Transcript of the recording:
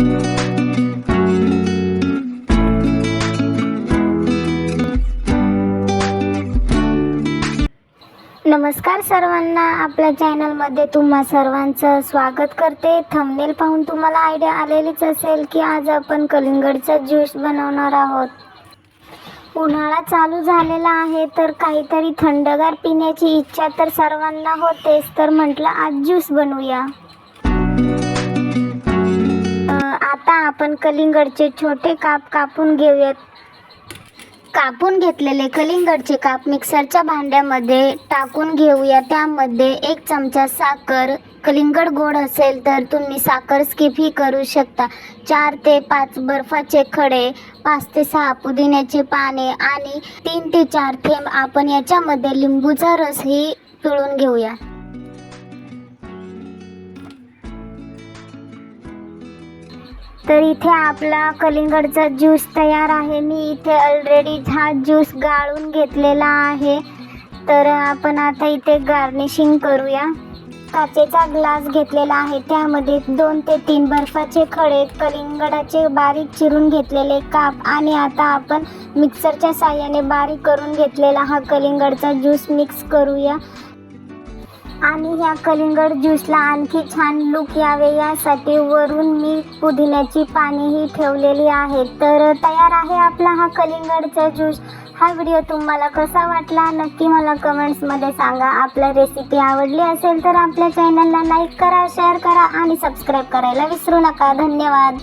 नमस्कार सर्वांना आपल्या चॅनलमध्ये तुम्हा सर्वांचं स्वागत करते. थंबनेल पाहून तुम्हाला आयडिया आलेलीच असेल की आज आपण कलिंगडचा ज्यूस बनवणार आहोत. उन्हाळा चालू झालेला आहे तर काहीतरी थंडगार पिण्याची इच्छा तर सर्वांना होतेच तर म्हटलं आज ज्यूस बनवूया. आपण कलिंगडचे छोटे काप कापून घेऊयात. कापून घेतलेले कलिंगडचे काप मिक्सरच्या भांड्यामध्ये टाकून घेऊया. त्यामध्ये एक चमचा साखर कलिंगड गोड असेल तर तुम्ही साखर स्किपही करू शकता. चार ते पाच बर्फाचे खडे पाच ते सहा पुदिन्याचे पाने आणि तीन ते चार थेंब आपण याच्यामध्ये लिंबूचा रसही पिळून घेऊया. तर इथे आपला कलिंगडचा ज्यूस तयार आहे. मी इथे ऑलरेडी हा ज्यूस गाळून घेतलेला आहे. तर आपण आता इथे गार्निशिंग करूया. काचेचा ग्लास घेतलेला आहे. त्यामध्ये दोन ते तीन बर्फाचे खडे कलिंगडाचे बारीक चिरून घेतलेले काप आणि आता आपण मिक्सरच्या साह्याने बारीक करून घेतलेला हा कलिंगडचा ज्यूस मिक्स करूया. आणि ह्या कलिंगड ज्यूसला आणखी छान लुक यावे. यासाठी वरून मी पुदिन्याची पानेही ठेवलेली आहेत तर तयार आहे आपला हा कलिंगडचा ज्यूस. हा व्हिडिओ तुम्हाला कसा वाटला? नक्की मला कमेंट्समध्ये सांगा. आपला रेसिपी आवडली असेल तर आपल्या चॅनलला लाईक करा शेअर करा आणि सबस्क्राईब करायला विसरू नका. धन्यवाद.